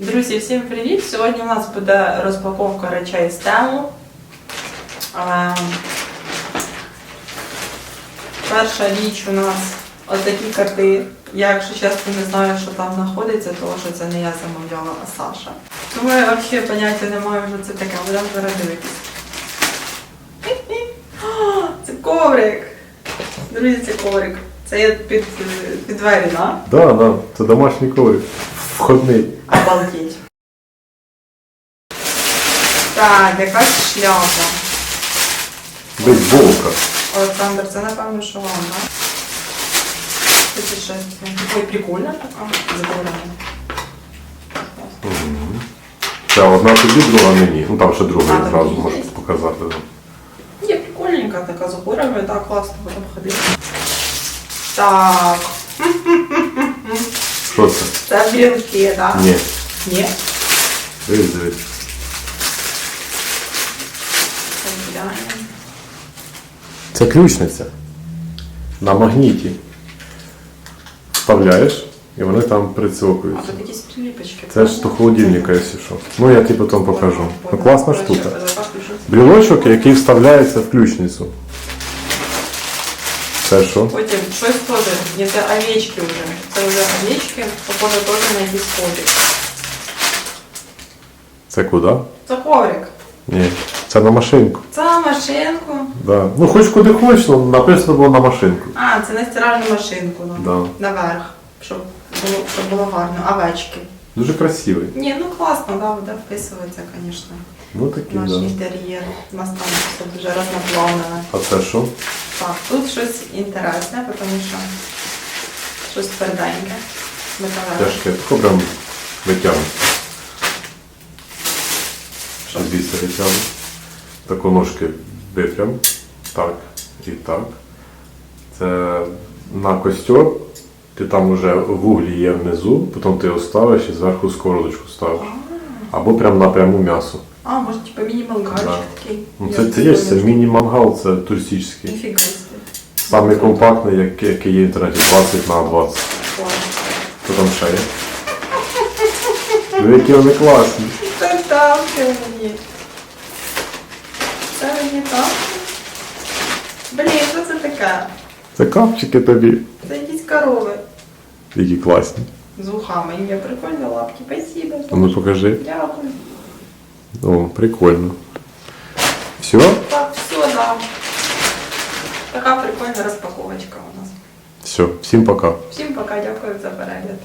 Друзі, всім привіт! Сьогодні у нас буде розпаковка речей з тему. Е, Перша річ у нас отакі карти. Я, якщо чесно, не знаю, що там знаходиться, тому що це не я замовляла, а Саша. Тому я взагалі поняття не маю, що це таке, будемо зараз дивитися. Це коврик! Друзі, це коврик. Це є під, під двері, так? Да, да, це домашній коврик. Входний. Обалдеть. Так, якась шляпа. Бейсболка. Олександр, це напевно, що вам, так? Путешествие. Ой, прикольно така. Забавляє. Це одна тобі, друга мені. Ну там ще друга А, я там зразу є? можу показати. Є прикольненька така з опорами, так класно будемо ходити. Так, Що це? це білки, так? Ні. Ні. Дивись, дивись. Це ключниця. На магніті. Вставляєш і вони там А прицокуються. тут якісь приліпочки. Це ж до холодильника, якщо що. Ну я тобі потім покажу. Ну класна штука. Брілочок. Який вставляється в ключницю. Це що? Потім щось теж, це овечки вже. Це вже овечки, похоже теж на якийсь коврик. Це куди? Це коврик. Ні. Це на машинку. Це на машинку. Да. Ну хоч куди хочеш, але написано було на машинку. А, це на стиральну машинку. Ну, Да. Наверх, щоб було, щоб було гарно. Овечки. Дуже красивий. Ні, ну класно, да, буде вписується, звісно. Ну такий, Наш да. інтер'єр. У нас там все дуже рознаплавлене. А це що? Так, тут щось інтересне, тому що щось тверденьке. Металеве. Тяжке. Тако прям витягнути. Звідси витягнути. Тако ножки випрям. Так і так. Це на костер. Ти там вже вуглі є внизу, потім ти його ставиш і зверху сковородочку ставиш. Або прям на пряму м'ясо. А, може, типа міні-мангарчик Да. такий. Ну, це, це є, це міні-мангал, це туристичний. Ніфіга собі. Самий компактний, який, який є в інтернеті, 20 на 20. Клас. Що там ще є? Ну, які вони класні. Це тапки мені. Це мені тапки. Блін, що це таке? Це капчики тобі. Це якісь корови Які класні. з вухами. Є прикольні лапки. Спасибо. А ну покажи. Дякую. О, прикольно. Все? Так, все, да. Така прикольна розпаковочка у нас. Все, всім пока. Всім пока, дякую за перегляд.